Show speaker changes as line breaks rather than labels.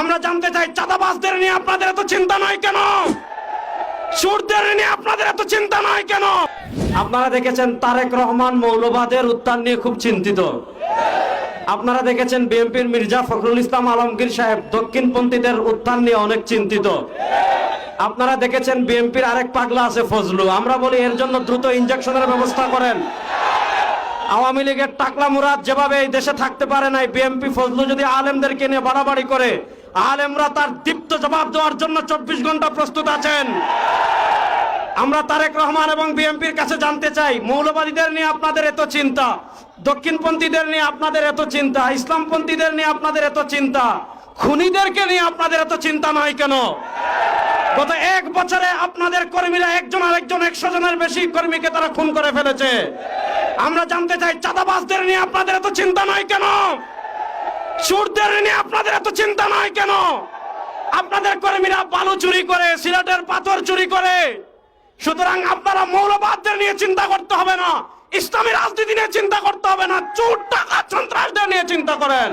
আমরা জানতে চাই, চাঁদাবাজদের নিয়ে আপনাদের এত চিন্তা নয় কেন? সুরদের নিয়ে আপনাদের এত চিন্তা নয় কেন? আপনারা দেখেছেন তারেক রহমান মৌলবাদের উত্থান নিয়ে খুব চিন্তিত। আপনারা দেখেছেন বিএনপির মির্জা ফখরুল ইসলাম আলমগীর সাহেব দক্ষিণপন্থীদের উত্থান নিয়ে অনেক চিন্তিত। আপনারা দেখেছেন বিএনপির আরেক পাগলা আছে ফজলু। আমরা বলি এর জন্য দ্রুত ইনজেকশনের ব্যবস্থা করেন। আওয়ামী লীগের টাকলা মুরাদ যেভাবে এই দেশে থাকতে পারে নাই, বিএনপি ফজলু যদি আলেমদেরকে নিয়ে বাড়াবাড়ি করে আলেমরা তার দীপ্ত জবাব দেওয়ার জন্য চব্বিশ ঘণ্টা প্রস্তুত আছেন। আমরা তারেক রহমান এবং বিএনপির কাছে জানতে চাই, মৌলবাদীদের নিয়ে আপনাদের এত চিন্তা, দক্ষিণপন্থীদের নিয়ে আপনাদের এত চিন্তা, ইসলামপন্থীদের নিয়ে আপনাদের এত চিন্তা, খুনিদেরকে নিয়ে আপনাদের এত চিন্তা নয় কেন? গত এক বছরে আপনাদের কর্মীরা একজন আরেকজন একশো জনের বেশি কর্মীকে তারা খুন করে ফেলেছে। আমরা জানতে চাই, চাঁদাবাজদের নিয়ে আপনাদের এত চিন্তা নয় কেন? সুরদের নিয়ে আপনাদের এত চিন্তা নয় কেন? আপনাদের কর্মীরা বালু চুরি করে, সিলেটের পাথর চুরি করে। সুতরাং আপনারা মৌলবাদদের নিয়ে চিন্তা করতে হবে না, ইসলামী রাজনীতি নিয়ে চিন্তা করতে হবে না, চোর টাকা সন্ত্রাসদের নিয়ে চিন্তা করেন।